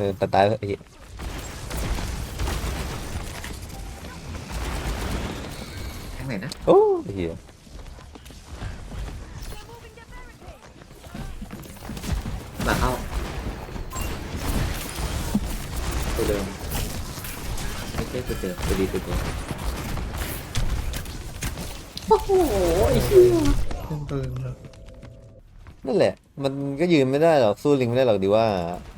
ออตายตายแล้วไอ้เหี้ยแทงไหนนะโอ้ไอ้เหี้ยหลังเข้าตัวเดิมไม่ใช่ตัวเดิมตัวดีตัวเดิมโอ้โหไอ้เหี้ยเป็นปืนครับนั่นแหละ มันก็ยืนไม่ได้หรอกสู้ลิงไม่ได้หรอกดีว่า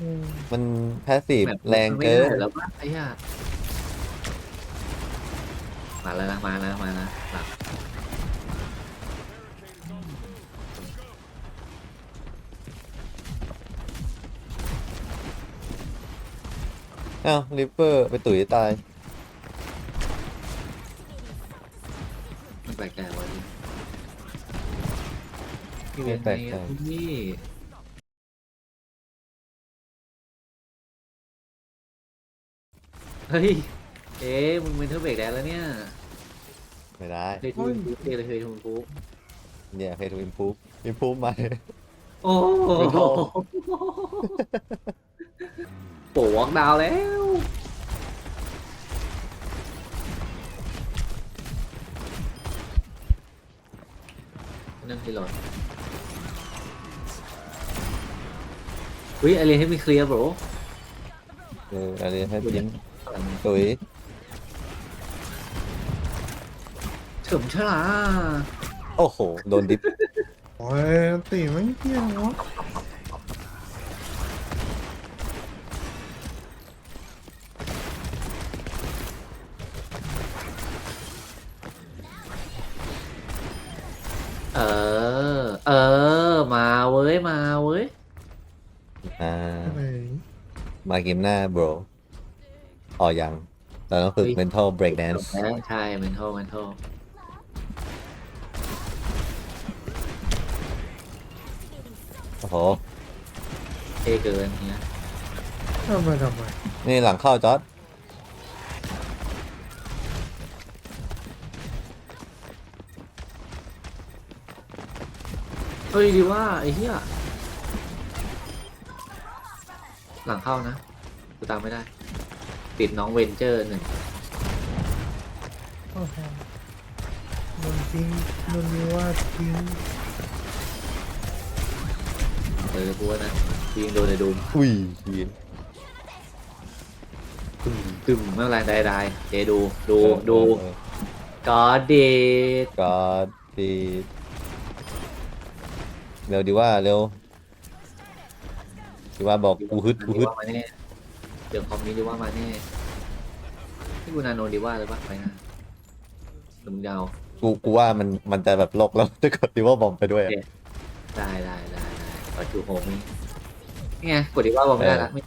อืมมันแพสซีฟแบบแรงเกินไม่ได้แล้วปะไอ้เหี้ยมาแล้วนะมาแล้วมาแล้วหลังอ้าวริปเปอร์ไปตุ๋ยตายมันแปลกๆวะนี่ พี่ไม่เวนแปลกไงใจอะพี่เฮ้ย เอ๊ะมึงเป็นเทอร์เบรกแดนแล้วเนี่ยไม่ได้ เคยทูนปุ๊บเลยเคยทูนปุ๊บเนี่ยเคยถูกอิมพูฟอิมพูฟมา โอ้โหไม่โทษโปวอกดาวน์แล้ว นั่งที่รถ วิอะไรให้มีเคลียร์บรเอออะไรให้ยิ้มอะไรเนี่ยตุ๋ยเฉิมฉลาโอ้โห โดนดิฟโอ้ยตีไม่เที่ยงวะเออ เออ มาเว้ยมาเว้ย อ่า อะไร มาเกมหน้า bro อ๋อยังเราต้องฝึกเฮ้ย mental break dance แล้วใช่เมนทอลเมนทอลโอ้โห เท่เกินเนี้ยทำไมทำไมนี่หลังเข้าจอร์ดเฮ้ยดีว่าไอ้เหี้ยหลังเข้านะ กูตามไม่ได้ ติดน้องเวนเจอร์หนึ่งโอ้โหโดนทิ้งโดนนิ้วว่าทิ้งเออกูว่านะยิงโดนในดูมอุ้ยยินตึมตึมไม่เป็นไรได้ได้เจดูดูดูเออก็เดทก็ดีเร็วดีว่าเร็วดีว่าบอกกูฮึดกูฮึดว่ามาแน่ เดี๋ยวคอมนี้ดีว่ามาแน่ที่กูนาโนดีว่าเลยปะไปนะหนุ่มยาวกูกูว่ามันมันจะแบบโลกแล้วจะกดดีว่าบอมไปด้วยอะได้ได้ได้ได้ขอจูโฮมนี่นี่ไงกดดีว่าบอกไม่ได้ละไม่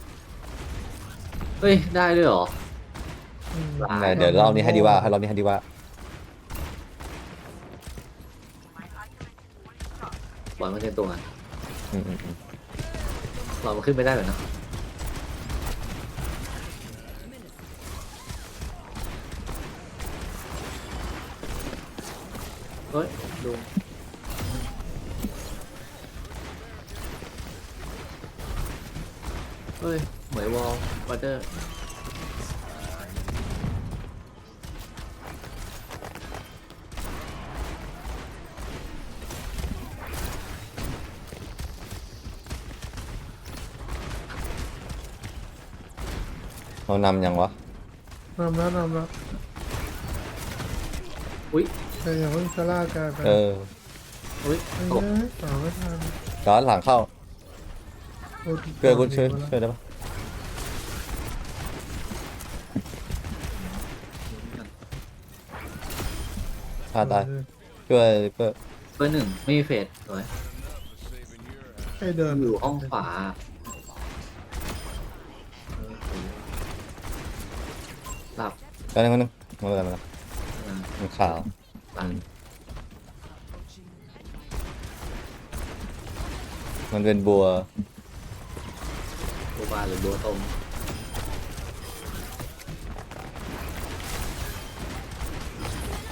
เฮ้ยได้ด้วยเหรออืมได้ไหนเดี๋ยวรอบนี้ให้ดีว่าให้รอบนี้ให้ดีว่าบอลมันเต็มตัวอืมอืมอืมบอลมันขึ้นไม่ได้เหรอเนอะ เฮ้ยดูเฮ้ยเหมยวอลบัตเตอร์เรานำยังวะ นำแล้วนำแล้วอุ้ย แต่อย่าเพิ่งชะล่าใจไปเอออุ้ยอ้ตกเนี้ยต่อไม่ทันจอร์ดหลังเข้าโอ้เกลือคุณช่วยช่วยได้ปะฆ่าตายช่วยเพื่อเบอร์หนึ่งไม่มีเฟสสวยไอ้เดินอยู่ห้องขวาหลับแป๊บนึงแป๊บนึงม่เป็นไรไม่เป็นไรอ่ามันขาว หลังมันเป็นบัวโบบาหรือโบตรง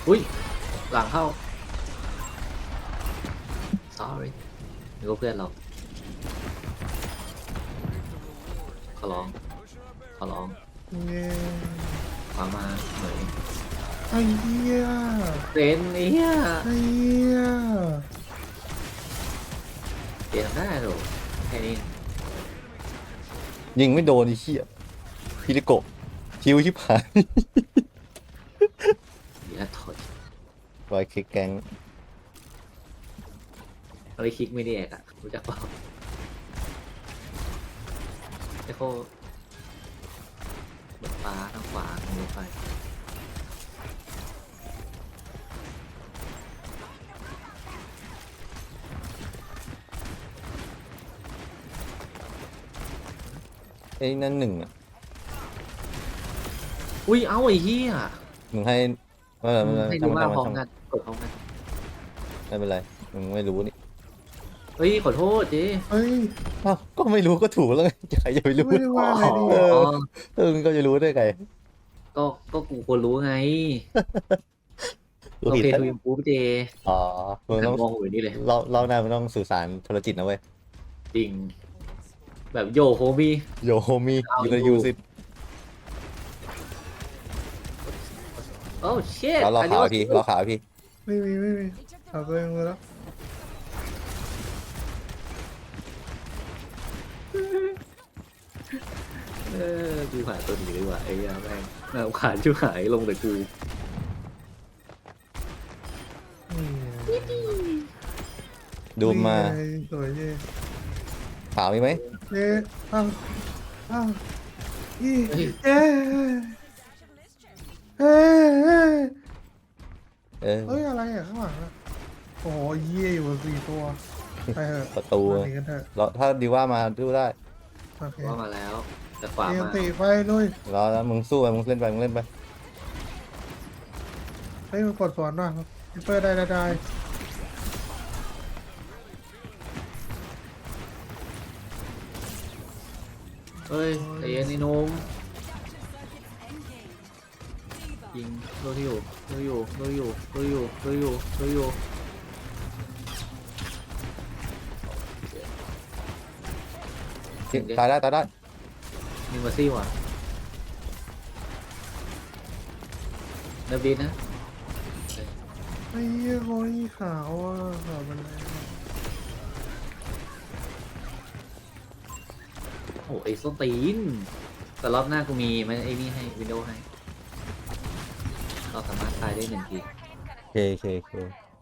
อุ้ย หลังเข้า sorry นี่ก็เพื่อนเราขอร้องขอร้องเย้ขวามาเหมย ไอ้เหี้ยเซนไอ้เหี้ยไอ้เหี้ยเปลี่ยนได้หรอแค่นี้ยิงไม่โดนไอ้เหี้ยพิริโกะคิวชิบหาย เดี๋ยวถอดไว้คลิกแกงเอาไปคลิกไม่ได้แอกอะรู้จักเปล่าไอ้โคบนฟ้าทางขวาทางรถไฟ อ้นั่นหนึ่งอะอุ้ยเอาไอ้เหี้ยมึงให้ไม่เป็นไรให้ไม่ดูเป็นไรว่าพร้อมช่างกัมันนกดพร้อมกันไม่เป็นไรมึงไม่รู้นี่เฮ้ยขอโทษเจ๊เฮ้ย อ้าวก็ไม่รู้ก็ถูกแล้วไงใครจะไปรู้ ไม่ได้ว่าอะไรดิเอออ๋อเออมึงก็จะรู้ได้ไงก็ก็กูควรรู้ไงรู้โอผิดเคแล้วทูอิมพูฟเจอ๋อมึงหันต้องมองอยู่นี่เลย เราเราหน้ามันต้องสื่อสารโทรจิตนะเว้ยจริง แบบโยโฮมี่ โยโฮมีเอายูอยู่ยูซิโอ้เชี่ยเรารอขาวพี่รอขาวพี่ ไม่มีไม่มีเอาตัวเองเลยแล้วเออกูหาตัวหนีดีกว่าไอ้เหี้ยแม่งน่าขานชิบหายลงแต่กูนี่ดูมา นี่ไงสวยเย้ ขาวมีไหมเย้อ้าวอ้าวอีเฮ้ยเย้เฮ้ยเฮ้ยเออเฮ้ยอะไรอะข้างหลังอะโอ้โหเยี่ยอยู่กับสี่ตัวไปเถอะประตูมาหนีกันเถอะเราถ้าดีว่ามาดูได้โอเคว่ามาแล้วแต่ขวาเตรียมมาตีไปลุยรอแล้วมึงสู้ไปมึงเล่นไปมึงเล่นไปเฮ้ยมันกดสวนหน่อยเปิดได้ได้ได้ ฮ้ยใจเย็นไอ้หนุ่มยิงโดนอยู่โดนอยู่โดนอยู่โดนอยู่โดนอยู่โดนอยู่ตายได้ตายได้มีมาซี่ว่ะเนิร์ฟดีนะไอ้เหี้ยโอ้ยขาวอะขาวมันแล้ว โอ้ไอ้ส้นตีนแต่รอบหน้ากูมีมันไอ้นี่ให้วินโดว์ให้ เราสามารถตายได้หนึ่งทีโอเคโอเคโอเค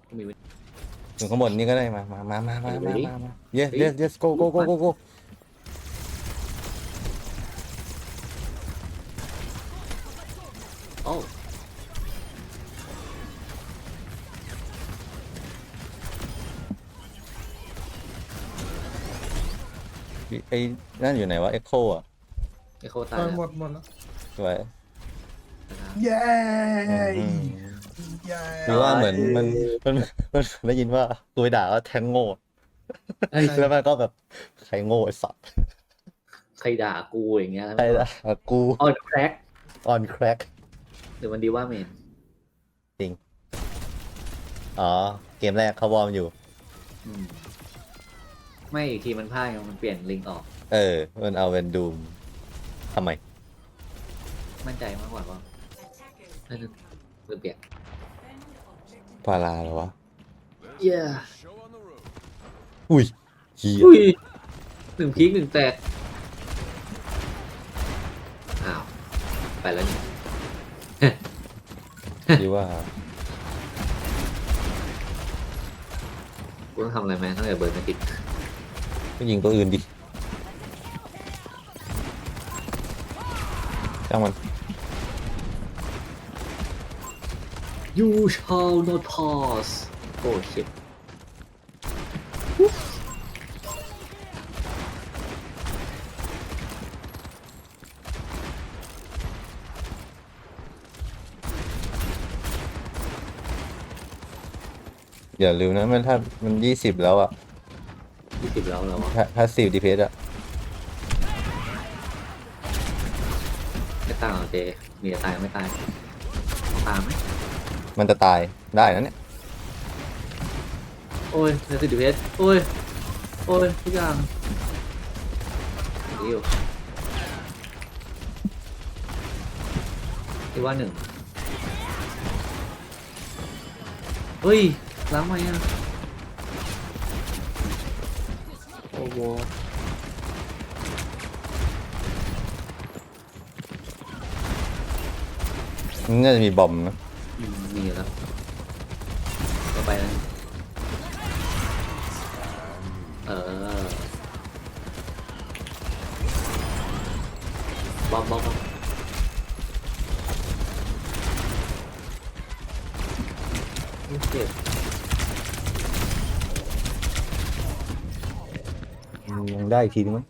กูมีถึงข้างบนนี่ก็ได้มามามามามาไปมาดิมามา yes yes yes go go go go go โอ้ ไอ้นั่นอยู่ไหนวะ echo อะไอ้โคตายตายแล้วหมดหมดแล้ว สวยนะครับเย้อืมเย้หรือว่าเหมือนมันมันมันได้ยินว่ากูไปด่าว่าแทงโง่เอ้ยแล้วมันก็แบบใครโง่ไอ้สัตว์ใครด่ากูอย่างเงี้ยใครด่ากูออนแคร็ก on crack หรือมันดีว่าเมนอ๋อเกมแรกเขาวอร์มอยู่อืม ไม่อีกทีมันพลาดไงมันเปลี่ยนลิงก์ออก เออ มันเอาเป็นดูมทำไม มั่นใจมากกว่าว่าเออเปลี่ยนเปลี่ยนพาราเหรอวะ เย้อุ้ยเฮียอุ้ยหนึ่งพีคหนึ่งแตกอ้าว ไปแล้วนี่ดีว่า กูต้องทำอะไรไหมตั้งแต่เบิร์นไม่ติด ก็ยิงตัวอื่นดิจ้างมัน You shall not pass โอ้ชิบอย่าลืมนะมันถ้ามันยี่สิบแล้วอะ ยี่สิบแล้วเราอะถ้าถ้าสิบดีเพสอะไม่ตายเหรอเจมีแต่ตายไม่ตายเอาตามไหมมันจะตายได้นะเนี่ย โอ้ยเนสิดิเพสโอ้ย โอ้ยทุกอย่างเดียวที่ว่าหนึ่งเฮ้ยล้างไหมอะ โอ้โหน่าจะมีบอมนะอืมมีอยู่แล้วต่อไปแล้วเออบอมบอมบอมอุ๊ยเจ็บ ยังได้อีกทีนึงมั้ย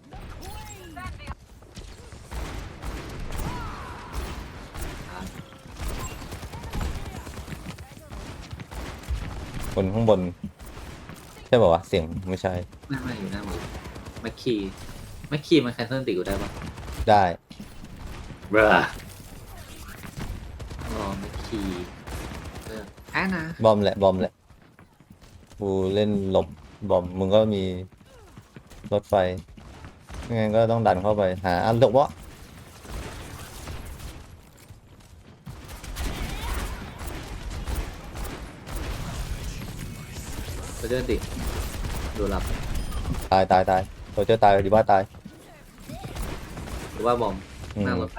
คนข้างบน ใช่ป่าวะเสียงไม่ใช่ ไม่ไม่อยู่หน้ามือแม็กคีแม็กคีมันแคนเซิลติกูได้ปะได้บราอ๋อแม็กคีเลือกอะนะบอมแหละบอมแหละกูเล่นหลบบอมมึงก็มี รถไฟยังไงก็ต้องดันเข้าไปหาอันหลบวะไปเดินติดูหลับตายตายตายโรเจอร์ตายดีว่าตายหรือว่าบอมอืมนั่งรถไฟ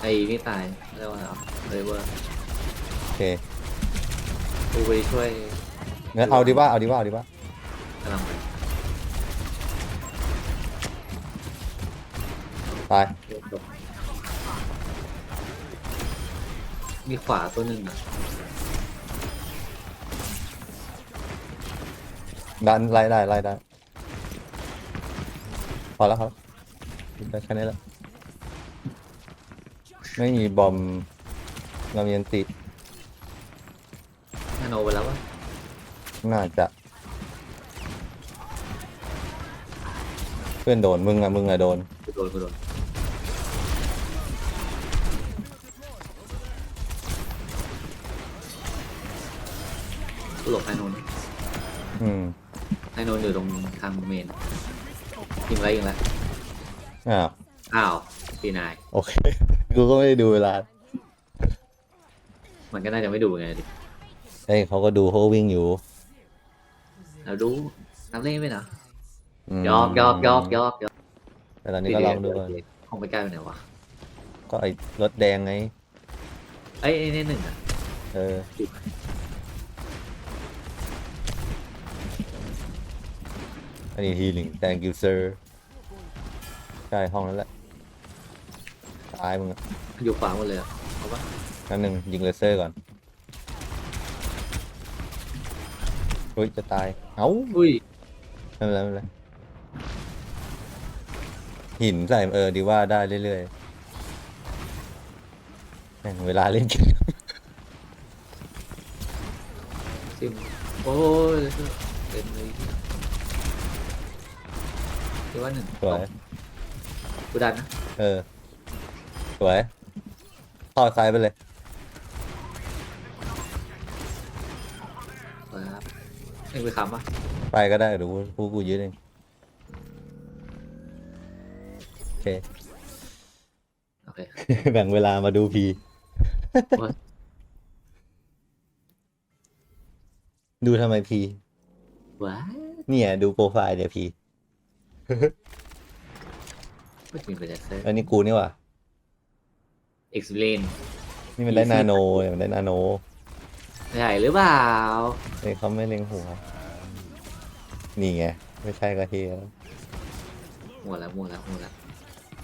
ไอ้นี่ตายเรียกว่าอะไรเลยเวอร์โอเคกูไปช่วยงั้นเอาดีว่าเอาดีว่าเอาดีว่ากำลังไป ตายมีขวาตัวหนึ่งอะดันไล่ได้ไล่ได้พอแล้วครับได้แค่นี้แหละไม่มีบอมเรามีอันตินาโนไปแล้ววะน่าจะเพื่อนโดนมึงอะมึงอะโดนกูโดนกูโดน หลบไฮโนนอืมไฮโนนอยู่ตรงทางเมนยิงไรยิงแล้วอ้าวอ้าวปีนายโอเค กูก็ไม่ได้ดูเวลามันก็น่าจะไม่ดูไงดิเอ้ยเขาก็ดูเขาก็วิ่งอยู่เราดูน้ำเล่นไปนะมยอกยอกยอกยอกยอกแต่ตอนนี้ก็ลองดูก่อนคงไปใกล้ไปไหนวะก็ไอ้รถแดงไงเอ้ยไอ้นี่หนึ่งอะเออ อันนี้ healing thank you sir ใช่ห้องนั้นแหละตายมึงอะอยู่ขวาหมดเลยอะเอาปะนั่นหนึ่งยิงเลเซอร์ก่อนอุ้ยจะตาย เอ้าอุ้ยไม่เป็นไรไม่เป็นไรหินใส่เออดีว่าได้เรื่อยๆแม่งเวลาเล่นเกม ซิมโอ้ยเต็มเลย คือว่าหนึ่งสวย กูดันนะเออ สวยต่อซ้ายไปเลย สวยครับเอ็งไปคำปะไปก็ได้เดี๋ยวกูกูกูยืดเองโอเค โอเค แบ่งเวลามาดูพีโอ๊ย ดูทำไมพีว้าเนี่ยดูโปรไฟล์เดี๋ยวพี ไม่จริงไปจากเซอร์อันนี้กูนี่หว่าเอ็กซ์เลนนี่มันได้นาโนเนี่ยมันได้นาโนใหญ่หรือเปล่าเอ้ยเขาไม่เล็งหัว นี่ไง ไม่ใช่ก็เฮียแล้ว หมดแล้วหมดแล้วหมดแล้ว